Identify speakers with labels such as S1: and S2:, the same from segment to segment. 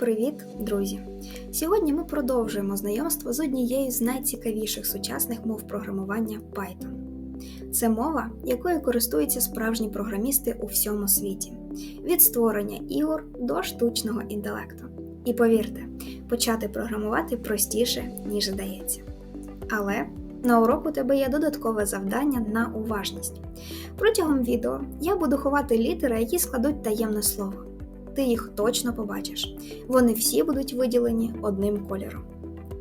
S1: Привіт, друзі! Сьогодні ми продовжуємо знайомство з однією з найцікавіших сучасних мов програмування Python. Це мова, якою користуються справжні програмісти у всьому світі, від створення ігор до штучного інтелекту. І повірте, почати програмувати простіше, ніж здається. Але на урок у тебе є додаткове завдання на уважність. Протягом відео я буду ховати літери, які складуть таємне слово. Ти їх точно побачиш. Вони всі будуть виділені одним кольором.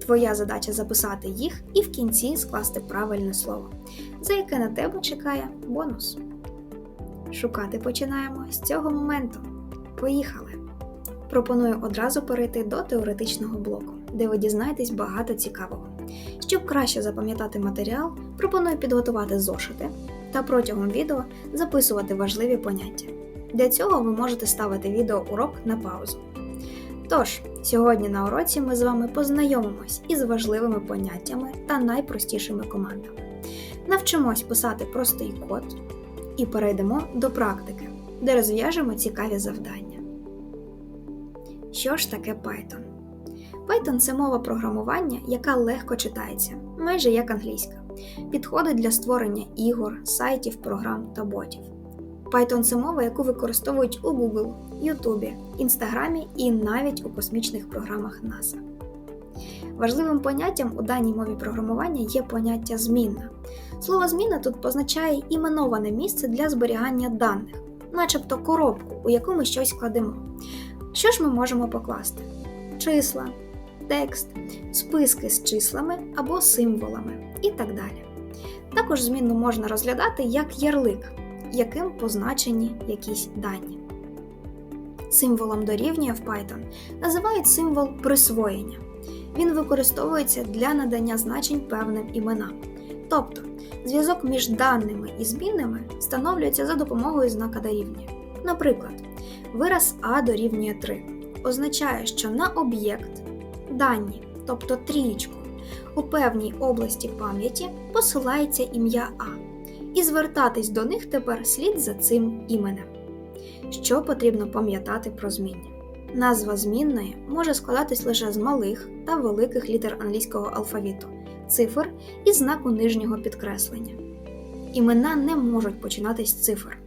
S1: Твоя задача записати їх і в кінці скласти правильне слово, за яке на тебе чекає бонус. Шукати починаємо з цього моменту. Поїхали! Пропоную одразу перейти до теоретичного блоку, де ви дізнаєтесь багато цікавого. Щоб краще запам'ятати матеріал, пропоную підготувати зошити та протягом відео записувати важливі поняття. Для цього ви можете ставити відеоурок на паузу. Тож, сьогодні на уроці ми з вами познайомимось із важливими поняттями та найпростішими командами. Навчимось писати простий код і перейдемо до практики, де розв'яжемо цікаві завдання. Що ж таке Python? Python це мова програмування, яка легко читається, майже як англійська. Підходить для створення ігор, сайтів, програм та ботів. Python це мова, яку використовують у Google, YouTube, Instagram і навіть у космічних програмах NASA. Важливим поняттям у даній мові програмування є поняття змінна. Слово зміна тут позначає іменоване місце для зберігання даних, начебто коробку, у яку ми щось кладемо. Що ж ми можемо покласти? Числа, текст, списки з числами або символами і так далі. Також змінну можна розглядати як ярлик яким позначені якісь дані. Символом дорівнює в Python називають символ присвоєння. Він використовується для надання значень певним іменам. Тобто, зв'язок між даними і змінними встановлюється за допомогою знака дорівнює. Наприклад, вираз А дорівнює 3 означає, що на об'єкт дані, тобто трієчку, у певній області пам'яті посилається ім'я А і звертатись до них тепер слід за цим іменем. Що потрібно пам'ятати про зміння? Назва змінної може складатись лише з малих та великих літер англійського алфавіту, цифр і знаку нижнього підкреслення. Імена не можуть починатись з цифр.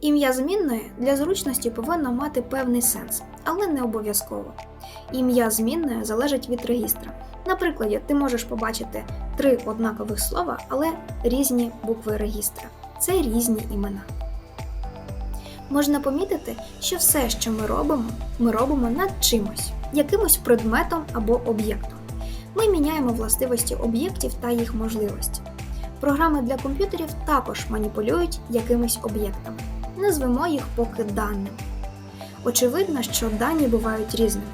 S1: Ім'я змінної для зручності повинно мати певний сенс, але не обов'язково. Ім'я змінної залежить від регістра. Наприклад, ти можеш побачити три однакових слова, але різні букви регістра. Це різні імена. Можна помітити, що все, що ми робимо, ми робимо над чимось, якимось предметом або об'єктом. Ми міняємо властивості об'єктів та їх можливості. Програми для комп'ютерів також маніпулюють якимись об'єктами. Назвемо їх поки даними. Очевидно, що дані бувають різними.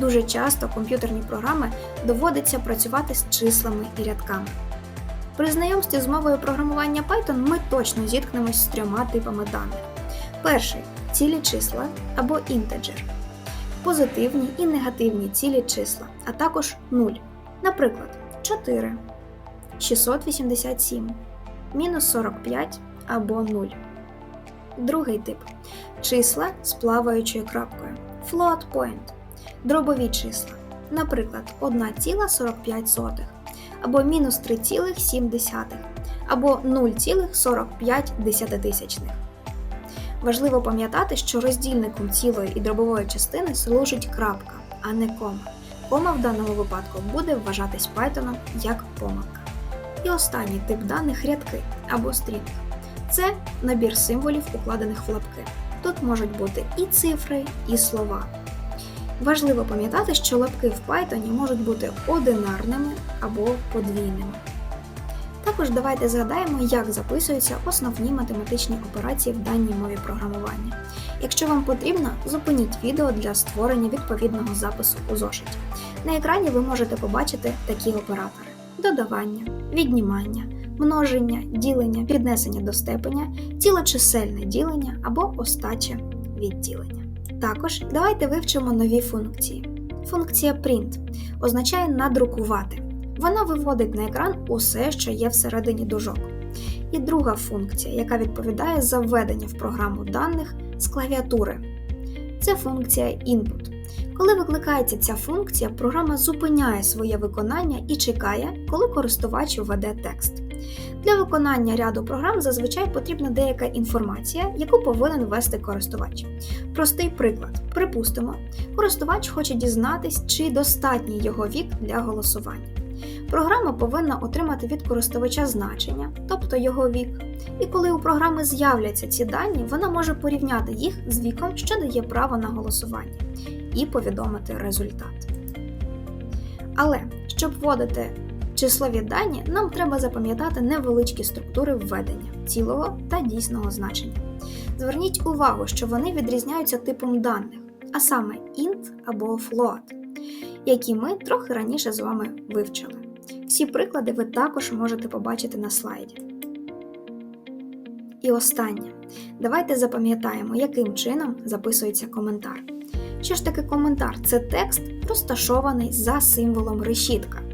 S1: Дуже часто комп'ютерні програми доводиться працювати з числами і рядками. При знайомстві з мовою програмування Python ми точно зіткнемось з трьома типами даних. Перший цілі числа або інтеджер, позитивні і негативні цілі числа, а також 0. Наприклад, 4, 687, мінус 45 або 0. Другий тип числа з плаваючою крапкою float point дробові числа, наприклад, 1,45 або мінус 3,7 або 0,45. Важливо пам'ятати, що роздільником цілої і дробової частини служить крапка, а не кома. Кома в даному випадку буде вважатись Python як помилка. І останній тип даних рядки або стрінг. Це набір символів, укладених в лапки. Тут можуть бути і цифри, і слова. Важливо пам'ятати, що лапки в Python можуть бути одинарними або подвійними. Також давайте згадаємо, як записуються основні математичні операції в даній мові програмування. Якщо вам потрібно, зупиніть відео для створення відповідного запису у зошиті. На екрані ви можете побачити такі оператори: додавання, віднімання, множення, ділення, піднесення до степеня, цілочисельне ділення або остаче відділення. Також давайте вивчимо нові функції. Функція print означає надрукувати. Вона виводить на екран усе, що є всередині дужок. І друга функція, яка відповідає за введення в програму даних з клавіатури. Це функція input. Коли викликається ця функція, програма зупиняє своє виконання і чекає, коли користувач введе текст. Для виконання ряду програм зазвичай потрібна деяка інформація, яку повинен ввести користувач. Простий приклад: припустимо, користувач хоче дізнатись, чи достатній його вік для голосування. Програма повинна отримати від користувача значення, тобто його вік. І коли у програми з'являться ці дані, вона може порівняти їх з віком, що дає право на голосування, і повідомити результат. Але щоб вводити числові дані, нам треба запам'ятати невеличкі структури введення цілого та дійсного значення. Зверніть увагу, що вони відрізняються типом даних, а саме int або float, які ми трохи раніше з вами вивчили. Всі приклади ви також можете побачити на слайді. І останнє. Давайте запам'ятаємо, яким чином записується коментар. Що ж таке коментар? Це текст, розташований за символом решітка.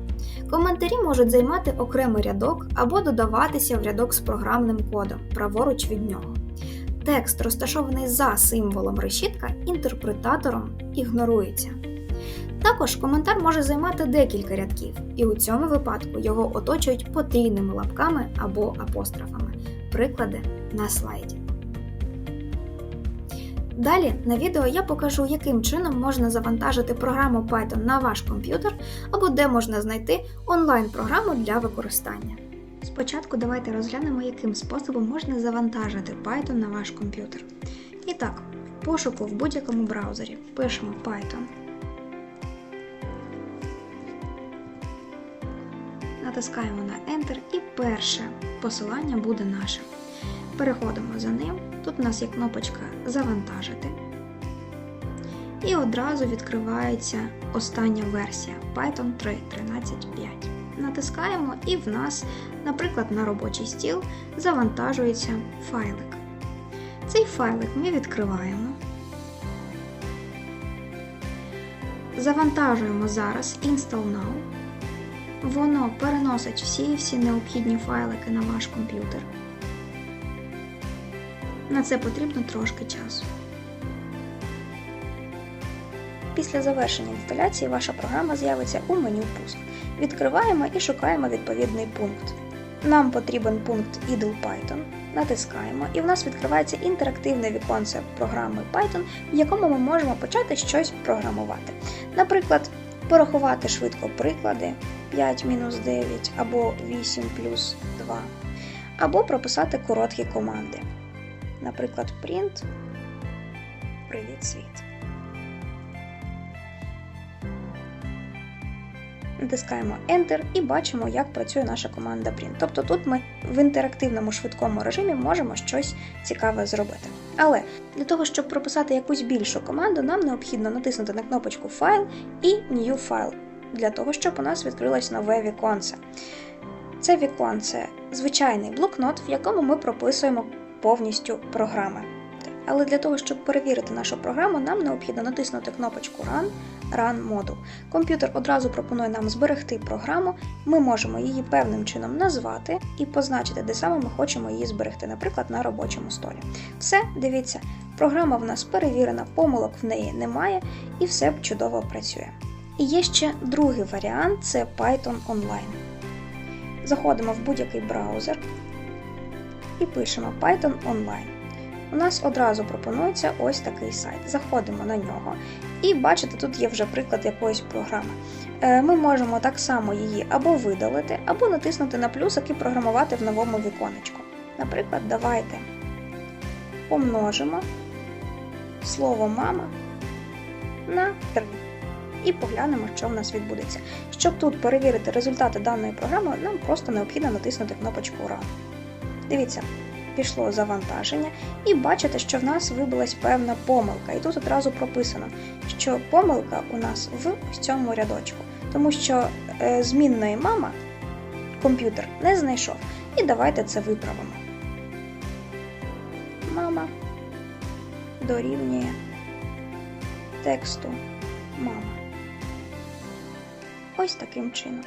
S1: Коментарі можуть займати окремий рядок або додаватися в рядок з програмним кодом, праворуч від нього. Текст, розташований за символом решітка, інтерпретатором ігнорується. Також коментар може займати декілька рядків, і у цьому випадку його оточують потрійними лапками або апострофами. Приклади на слайді. Далі на відео я покажу, яким чином можна завантажити програму Python на ваш комп'ютер або де можна знайти онлайн-програму для використання. Спочатку давайте розглянемо, яким способом можна завантажити Python на ваш комп'ютер. І так, пошуку в будь-якому браузері пишемо Python. Натискаємо на Enter і перше посилання буде наше. Переходимо за ним. Тут у нас є кнопочка Завантажити. І одразу відкривається остання версія Python 3.13.5. Натискаємо, і в нас, наприклад, на робочий стіл завантажується файлик. Цей файлик ми відкриваємо. Завантажуємо зараз Install Now. Воно переносить всі-всі необхідні файлики на ваш комп'ютер. На це потрібно трошки часу. Після завершення інсталяції ваша програма з'явиться у меню Пуск. Відкриваємо і шукаємо відповідний пункт. Нам потрібен пункт Idle Python. Натискаємо, і в нас відкривається інтерактивне віконце програми Python, в якому ми можемо почати щось програмувати. Наприклад, порахувати швидко приклади 5 мінус 9 або 8 плюс 2, або прописати короткі команди. Наприклад, print Привіт світ. Натискаємо Enter і бачимо, як працює наша команда Print. Тобто тут ми в інтерактивному швидкому режимі можемо щось цікаве зробити. Але для того, щоб прописати якусь більшу команду, нам необхідно натиснути на кнопочку Файл і New File, для того, щоб у нас відкрилось нове віконце. Це віконце звичайний блокнот, в якому ми прописуємо повністю програми. Але для того, щоб перевірити нашу програму, нам необхідно натиснути кнопочку Run, Run Module. Комп'ютер одразу пропонує нам зберегти програму, ми можемо її певним чином назвати і позначити, де саме ми хочемо її зберегти, наприклад, на робочому столі. Все, дивіться, програма в нас перевірена, помилок в неї немає і все чудово працює. І є ще другий варіант це Python Online. Заходимо в будь-який браузер і пишемо Python Online. У нас одразу пропонується ось такий сайт. Заходимо на нього, і бачите, тут є вже приклад якоїсь програми. Ми можемо так само її або видалити, або натиснути на плюсик і програмувати в новому віконечку. Наприклад, давайте помножимо слово мама на 3 і поглянемо, що в нас відбудеться. Щоб тут перевірити результати даної програми, нам просто необхідно натиснути кнопочку Run. Дивіться, пішло завантаження, і бачите, що в нас вибилась певна помилка. І тут одразу прописано, що помилка у нас в цьому рядочку, тому що е, змінної мама комп'ютер не знайшов. І давайте це виправимо. Мама дорівнює тексту мама. Ось таким чином.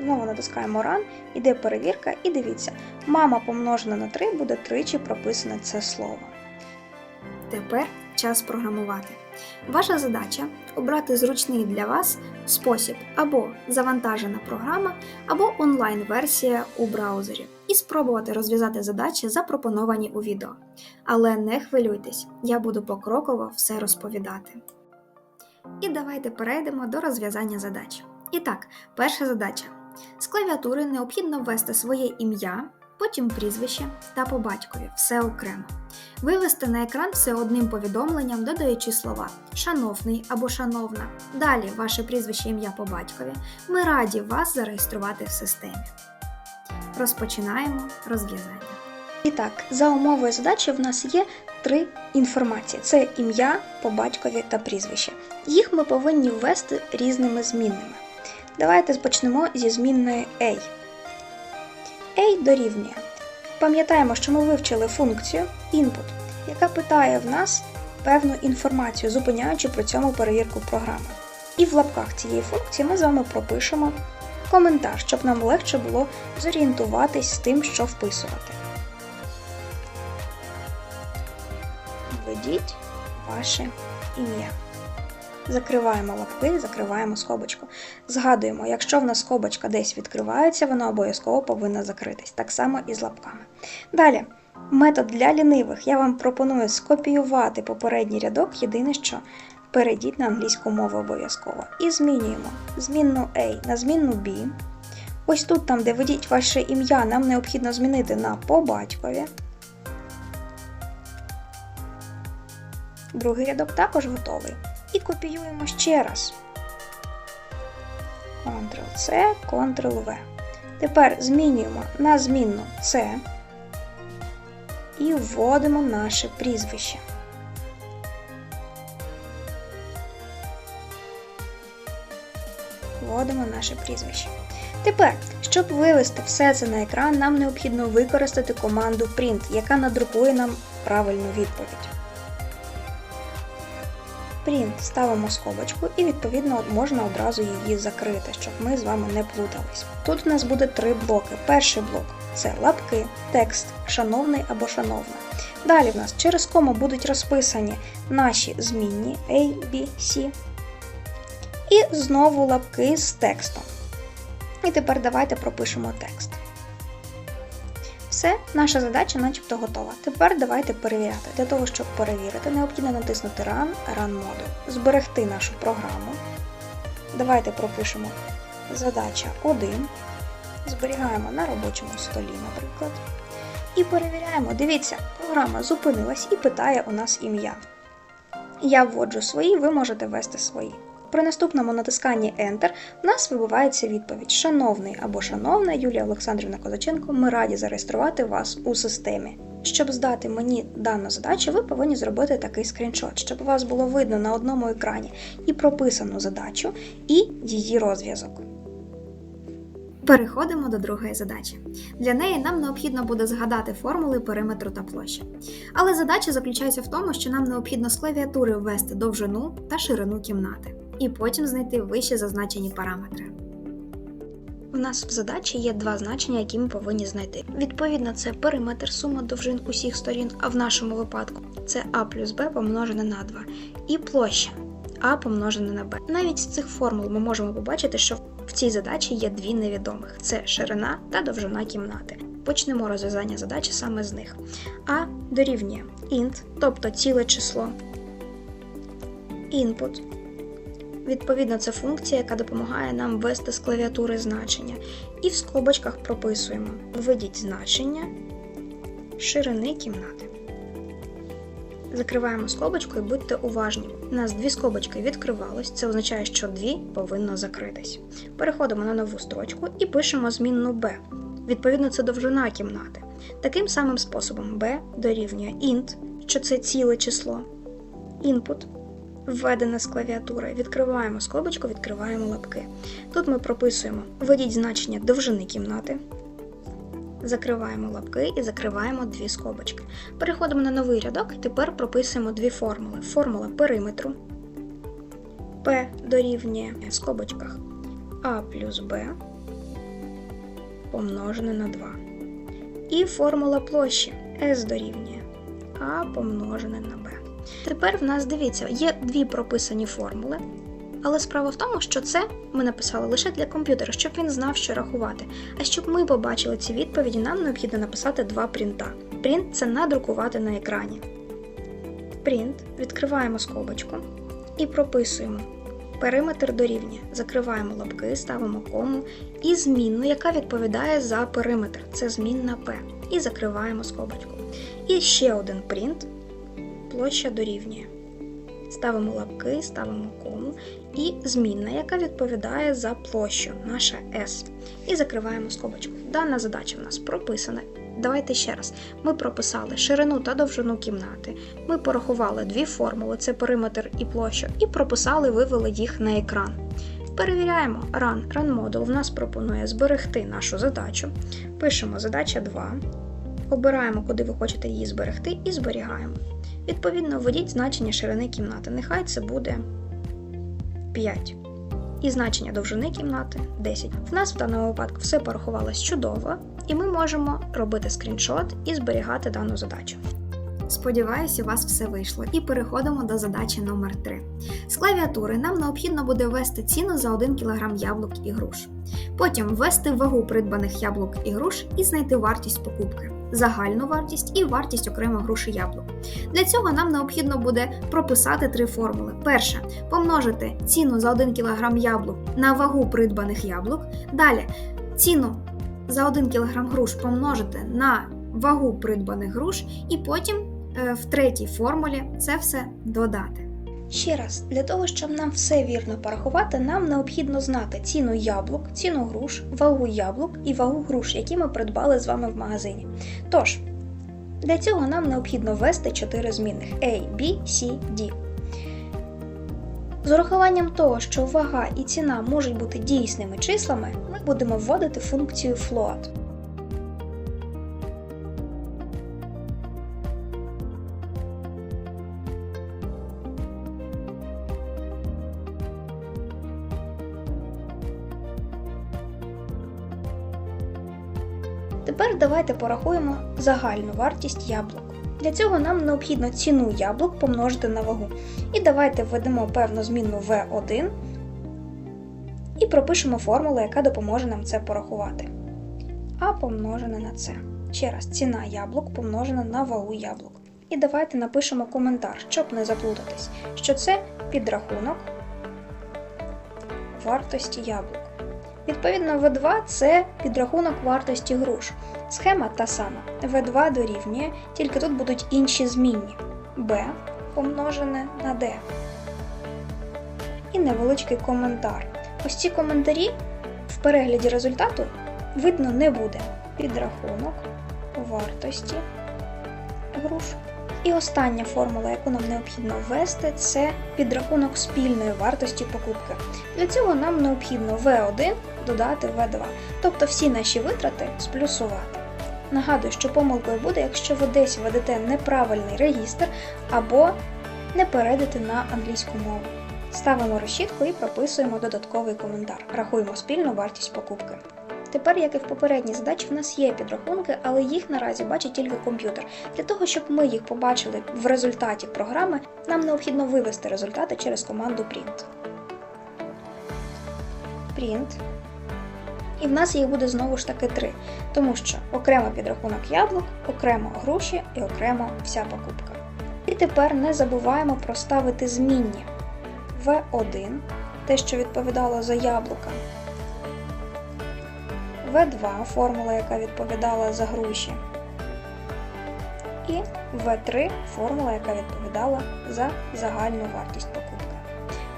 S1: Знову натискаємо Run, іде перевірка, і дивіться, мама помножена на 3 буде тричі прописане це слово. Тепер час програмувати. Ваша задача обрати зручний для вас спосіб або завантажена програма, або онлайн-версія у браузері, і спробувати розв'язати задачі, запропоновані у відео. Але не хвилюйтесь, я буду покроково все розповідати. І давайте перейдемо до розв'язання задач. І так, перша задача. З клавіатури необхідно ввести своє ім'я, потім прізвище та по батькові, все окремо. Вивести на екран все одним повідомленням, додаючи слова шановний або шановна. Далі ваше прізвище ім'я по батькові. Ми раді вас зареєструвати в системі. Розпочинаємо розв'язання. І так, за умовою задачі в нас є три інформації: це ім'я по батькові та прізвище. Їх ми повинні ввести різними змінними. Давайте почнемо зі змінної A. A дорівнює. Пам'ятаємо, що ми вивчили функцію input, яка питає в нас певну інформацію, зупиняючи при цьому перевірку програми. І в лапках цієї функції ми з вами пропишемо коментар, щоб нам легше було зорієнтуватись з тим, що вписувати. Введіть ваше ім'я. Закриваємо лапки, закриваємо скобочку. Згадуємо, якщо в нас скобочка десь відкривається, вона обов'язково повинна закритись, так само і з лапками. Далі, метод для лінивих. Я вам пропоную скопіювати попередній рядок, єдине що перейдіть на англійську мову обов'язково. І змінюємо змінну A на змінну B. Ось тут, там, де введіть ваше ім'я, нам необхідно змінити на по батькові. Другий рядок також готовий. Копіюємо ще раз. Ctrl-C, Ctrl-V. Тепер змінюємо на змінну C і вводимо наше прізвище. Вводимо наше прізвище. Тепер, щоб вивести все це на екран, нам необхідно використати команду Print, яка надрукує нам правильну відповідь. Print ставимо скобочку і, відповідно, можна одразу її закрити, щоб ми з вами не плутались. Тут у нас буде три блоки. Перший блок це лапки, текст, шановний або шановна. Далі в нас через кому будуть розписані наші змінні A, B, C. І знову лапки з текстом. І тепер давайте пропишемо текст. Все, наша задача начебто готова. Тепер давайте перевіряти. Для того, щоб перевірити, необхідно натиснути Run, Run Mode, зберегти нашу програму. Давайте пропишемо задача 1. Зберігаємо на робочому столі, наприклад. І перевіряємо. Дивіться, програма зупинилась і питає у нас ім'я. Я вводжу свої, ви можете ввести свої. При наступному натисканні Enter у нас вибивається відповідь: Шановний або шановна Юлія Олександрівна Козаченко, ми раді зареєструвати вас у системі. Щоб здати мені дану задачу, ви повинні зробити такий скріншот, щоб у вас було видно на одному екрані і прописану задачу, і її розв'язок. Переходимо до другої задачі. Для неї нам необхідно буде згадати формули периметру та площі. Але задача заключається в тому, що нам необхідно з клавіатури ввести довжину та ширину кімнати, і потім знайти вище зазначені параметри. У нас в задачі є два значення, які ми повинні знайти. Відповідно, це периметр сума довжин усіх сторін, а в нашому випадку це А плюс Б помножене на 2, і площа А помножене на Б. Навіть з цих формул ми можемо побачити, що в цій задачі є дві невідомих: це ширина та довжина кімнати. Почнемо розв'язання задачі саме з них. А дорівнює int, тобто ціле число, input. Відповідно, це функція, яка допомагає нам ввести з клавіатури значення. І в скобочках прописуємо: введіть значення ширини кімнати. Закриваємо скобочку і будьте уважні. У нас дві скобочки відкривались, це означає, що дві повинно закритись. Переходимо на нову строчку і пишемо змінну b. Відповідно, це довжина кімнати. Таким самим способом b дорівнює int, що це ціле число. Input введене з клавіатури. Відкриваємо скобочку, відкриваємо лапки. Тут ми прописуємо введіть значення довжини кімнати. Закриваємо лапки і закриваємо дві скобочки. Переходимо на новий рядок тепер прописуємо дві формули. Формула периметру P дорівнює в скобочках А плюс Б помножене на 2. І формула площі S дорівнює А помножене на B. Тепер в нас дивіться, є дві прописані формули. Але справа в тому, що це ми написали лише для комп'ютера, щоб він знав, що рахувати. А щоб ми побачили ці відповіді, нам необхідно написати два принта. Принт це надрукувати на екрані. Принт відкриваємо скобочку і прописуємо. Периметр дорівнює. Закриваємо лапки, ставимо кому і змінну, яка відповідає за периметр. Це змінна P. І закриваємо скобочку. І ще один принт. Площа дорівнює. Ставимо лапки, ставимо кому і змінна, яка відповідає за площу, наша S. І закриваємо скобочку. Дана задача в нас прописана. Давайте ще раз. Ми прописали ширину та довжину кімнати. Ми порахували дві формули: це периметр і площа, і прописали, вивели їх на екран. Перевіряємо Run. Run Model в нас пропонує зберегти нашу задачу. Пишемо задача 2. Обираємо, куди ви хочете її зберегти, і зберігаємо. Відповідно, введіть значення ширини кімнати. Нехай це буде 5. І значення довжини кімнати 10. В нас в даному випадку все порахувалось чудово, і ми можемо робити скріншот і зберігати дану задачу. Сподіваюсь, у вас все вийшло. І переходимо до задачі номер 3 З клавіатури нам необхідно буде ввести ціну за 1 кг яблук і груш. Потім ввести вагу придбаних яблук і груш і знайти вартість покупки, загальну вартість і вартість окремо груш і яблук. Для цього нам необхідно буде прописати три формули. Перша помножити ціну за 1 кг яблук на вагу придбаних яблук. Далі ціну за 1 кг груш помножити на вагу придбаних груш, і потім е, в третій формулі це все додати. Ще раз, для того, щоб нам все вірно порахувати, нам необхідно знати ціну яблук, ціну груш, вагу яблук і вагу груш, які ми придбали з вами в магазині. Тож, для цього нам необхідно ввести 4 змінних A, B, C, D. З урахуванням того, що вага і ціна можуть бути дійсними числами, ми будемо вводити функцію float. Давайте порахуємо загальну вартість яблук. Для цього нам необхідно ціну яблук помножити на вагу. І давайте введемо певну змінну V1 і пропишемо формулу, яка допоможе нам це порахувати. А помножене на це. Ще раз, ціна яблук помножена на вагу яблук. І давайте напишемо коментар, щоб не заплутатись, що це підрахунок вартості яблук. Відповідно, V2 це підрахунок вартості груш. Схема та сама. В2 дорівнює, тільки тут будуть інші змінні B помножене на D. І невеличкий коментар. Ось ці коментарі в перегляді результату видно не буде. Підрахунок вартості груш. І остання формула, яку нам необхідно ввести, це підрахунок спільної вартості покупки. Для цього нам необхідно V1 додати V2, тобто всі наші витрати сплюсувати. Нагадую, що помилкою буде, якщо ви десь введете неправильний регістр або не перейдете на англійську мову. Ставимо розчітку і прописуємо додатковий коментар. Рахуємо спільну вартість покупки. Тепер, як і в попередній задачі, в нас є підрахунки, але їх наразі бачить тільки комп'ютер. Для того, щоб ми їх побачили в результаті програми, нам необхідно вивести результати через команду print. Print. І в нас їх буде знову ж таки три, тому що окремо підрахунок яблук, окремо груші і окремо вся покупка. І тепер не забуваємо проставити змінні V1, те, що відповідало за яблука. В2 формула, яка відповідала за груші. І В3 формула, яка відповідала за загальну вартість покупки.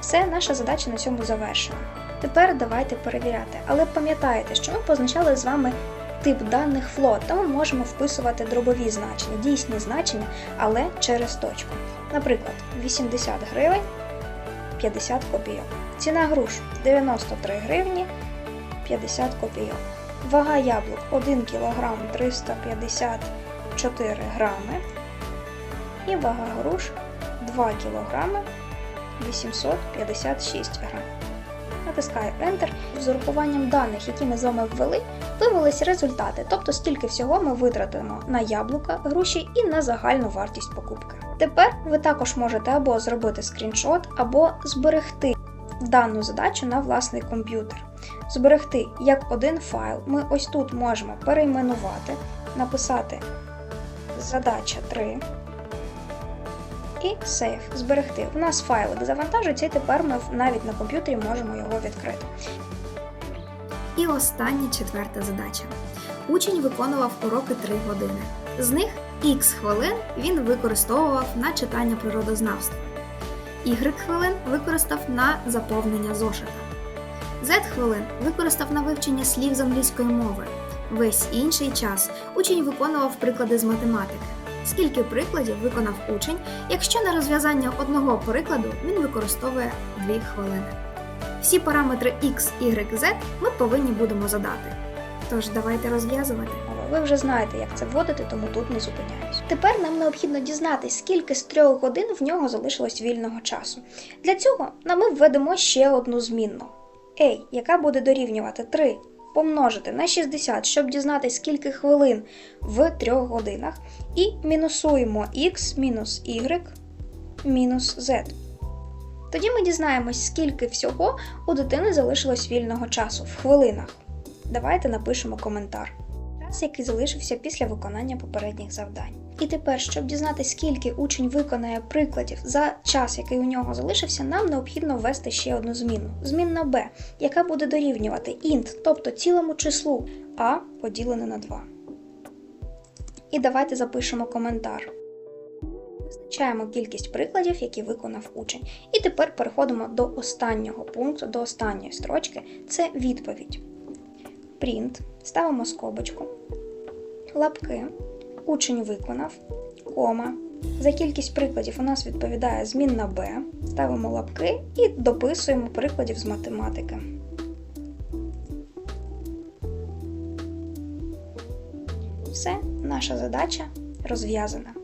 S1: Все, наша задача на цьому завершена. Тепер давайте перевіряти. Але пам'ятайте, що ми позначали з вами тип даних float, тому ми можемо вписувати дробові значення, дійсні значення, але через точку. Наприклад, 80 гривень 50 копійок. Ціна груш 93 гривні 50 копійок. Вага яблук 1 кг 354 грами. І вага груш 2 кг 856 грам. Натискаю Enter. З урахуванням даних, які ми з вами ввели, вивелись результати. Тобто, стільки всього ми витратимо на яблука, груші і на загальну вартість покупки. Тепер ви також можете або зробити скріншот, або зберегти дану задачу на власний комп'ютер. Зберегти як один файл. Ми ось тут можемо перейменувати, написати задача 3 і сейф зберегти. У нас файлик завантажується, і тепер ми навіть на комп'ютері можемо його відкрити. І остання четверта задача. Учень виконував уроки 3 години. З них Х хвилин він використовував на читання природознавства. Y хвилин використав на заповнення зошита. Z хвилин використав на вивчення слів з англійської мови. Весь інший час учень виконував приклади з математики. Скільки прикладів виконав учень, якщо на розв'язання одного прикладу він використовує 2 хвилини. Всі параметри x, y, z ми повинні будемо задати. Тож давайте розв'язувати. Ви вже знаєте, як це вводити, тому тут не зупиняюсь. Тепер нам необхідно дізнатися, скільки з трьох годин в нього залишилось вільного часу. Для цього ми введемо ще одну змінну a, яка буде дорівнювати 3 помножити на 60, щоб дізнатися, скільки хвилин в трьох годинах, і мінусуємо x мінус y мінус z. Тоді ми дізнаємось, скільки всього у дитини залишилось вільного часу в хвилинах. Давайте напишемо коментар. Час, який залишився після виконання попередніх завдань. І тепер, щоб дізнатися, скільки учень виконає прикладів за час, який у нього залишився, нам необхідно ввести ще одну зміну. Змінна b, яка буде дорівнювати int, тобто цілому числу а поділене на 2. І давайте запишемо коментар. Визначаємо кількість прикладів, які виконав учень. І тепер переходимо до останнього пункту, до останньої строчки це відповідь. Print, ставимо скобочку, лапки, учень виконав, кома. За кількість прикладів у нас відповідає змінна b, ставимо лапки і дописуємо прикладів з математики. Все, наша задача розв'язана.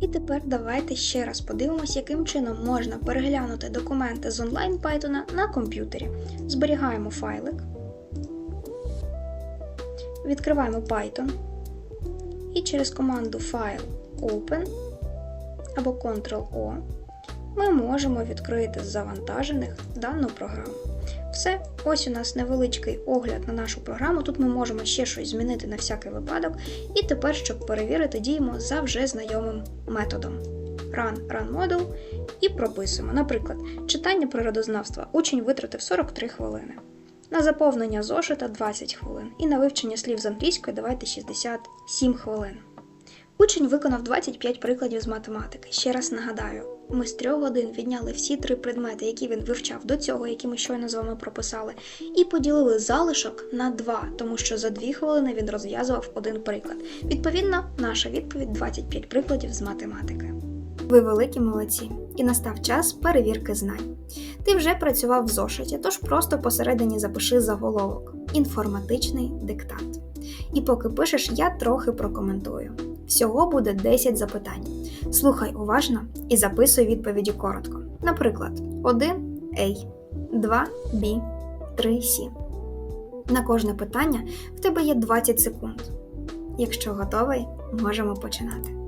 S1: І тепер давайте ще раз подивимось, яким чином можна переглянути документи з онлайн Python на комп'ютері. Зберігаємо файлик, відкриваємо Python і через команду File Open або Ctrl-O ми можемо відкрити з завантажених дану програму. Все, ось у нас невеличкий огляд на нашу програму. Тут ми можемо ще щось змінити на всякий випадок. І тепер, щоб перевірити, діємо за вже знайомим методом. Run Run Model і прописуємо. Наприклад, читання природознавства учень витратив 43 хвилини. На заповнення зошита 20 хвилин. І на вивчення слів з англійської давайте 67 хвилин. Учень виконав 25 прикладів з математики. Ще раз нагадаю, ми з трьох годин відняли всі три предмети, які він вивчав до цього, які ми щойно з вами прописали, і поділили залишок на два, тому що за дві хвилини він розв'язував один приклад. Відповідно, наша відповідь 25 прикладів з математики. Ви великі молодці, і настав час перевірки знань. Ти вже працював в зошиті, тож просто посередині запиши заголовок інформатичний диктант. І поки пишеш, я трохи прокоментую. Всього буде 10 запитань. Слухай уважно і записуй відповіді коротко. Наприклад, 1 A, 2 B, 3 C. На кожне питання в тебе є 20 секунд. Якщо готовий, можемо починати.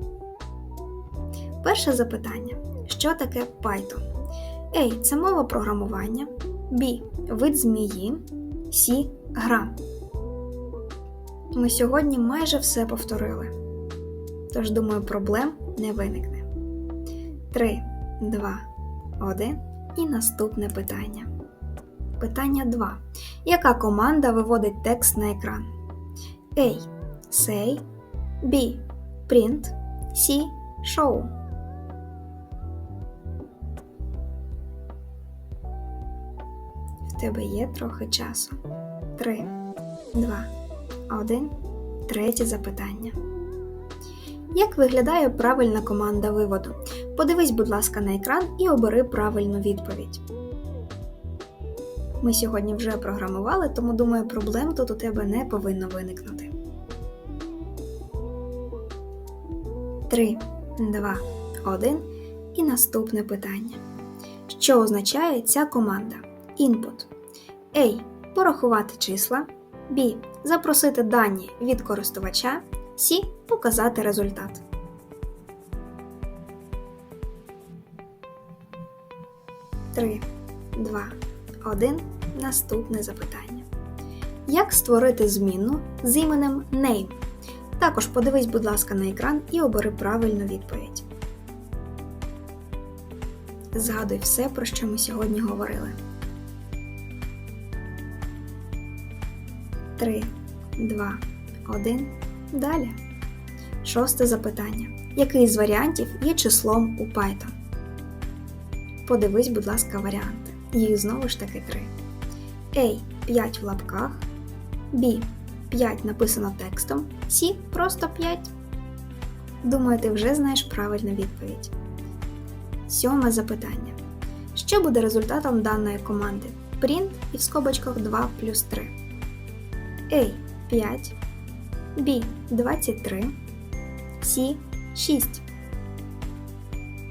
S1: Перше запитання: що таке Python? A. Це мова програмування. B. Вид змії. C. Гра. Ми сьогодні майже все повторили. Тож, думаю, проблем не виникне. 3, 2, 1 і наступне питання. Питання 2. Яка команда виводить текст на екран? A. Say. B. Print. C. Show. Тебе є трохи часу. 3, 2, 1. Третє запитання. Як виглядає правильна команда виводу? Подивись, будь ласка, на екран і обери правильну відповідь. Ми сьогодні вже програмували, тому думаю, проблем тут у тебе не повинно виникнути. 3, 2, 1 і наступне питання. Що означає ця команда? Інпут. A. Порахувати числа. B. Запросити дані від користувача. C. Показати результат. Три, два, один. Наступне запитання. Як створити зміну з іменем Name? Також подивись, будь ласка, на екран і обери правильну відповідь. Згадуй все, про що ми сьогодні говорили. 3, 2, 1. Далі. Шосте запитання. Який з варіантів є числом у Python? Подивись, будь ласка, варіанти. Їх знову ж таки три. A 5 в лапках. B 5 написано текстом. C просто 5. Думаю, ти вже знаєш правильну відповідь. Сьоме запитання. Що буде результатом даної команди? Print і в скобочках 2 плюс 3. A 5. B 23. C 6.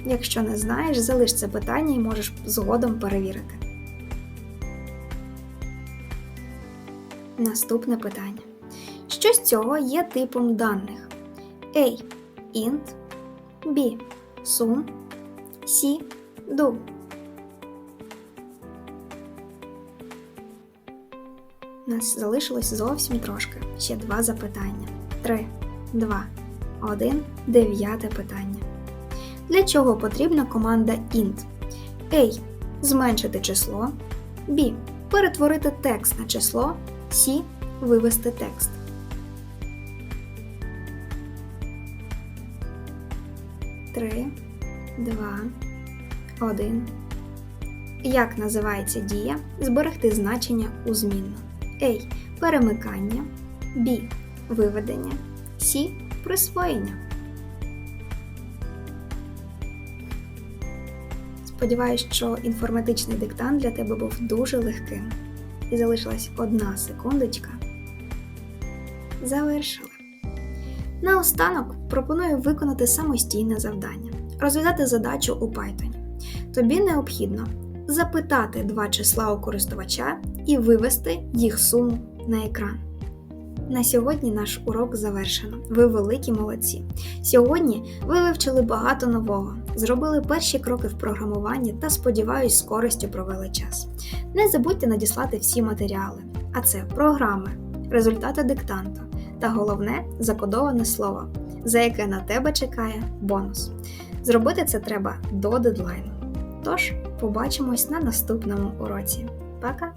S1: Якщо не знаєш, залиш це питання і можеш згодом перевірити. Наступне питання. Що з цього є типом даних? A. int, B. sum, C. do. Нас залишилось зовсім трошки. Ще два запитання. 3, 2, 1. Дев'яте питання. Для чого потрібна команда int? A. Зменшити число. B. Перетворити текст на число. C. Вивести текст. Три, два, один. Як називається дія зберегти значення у змінну? A. Перемикання. B. Виведення. C. Присвоєння. Сподіваюсь, що інформатичний диктант для тебе був дуже легким. І залишилась одна секундочка. Завершили. Наостанок пропоную виконати самостійне завдання, розв'язати задачу у Python. Тобі необхідно запитати два числа у користувача і вивести їх суму на екран. На сьогодні наш урок завершено. Ви великі молодці. Сьогодні ви вивчили багато нового, зробили перші кроки в програмуванні та, сподіваюсь, з користю провели час. Не забудьте надіслати всі матеріали, а це програми, результати диктанту та головне закодоване слово, за яке на тебе чекає бонус. Зробити це треба до дедлайну. Тож, побачимось на наступному уроці. Пока!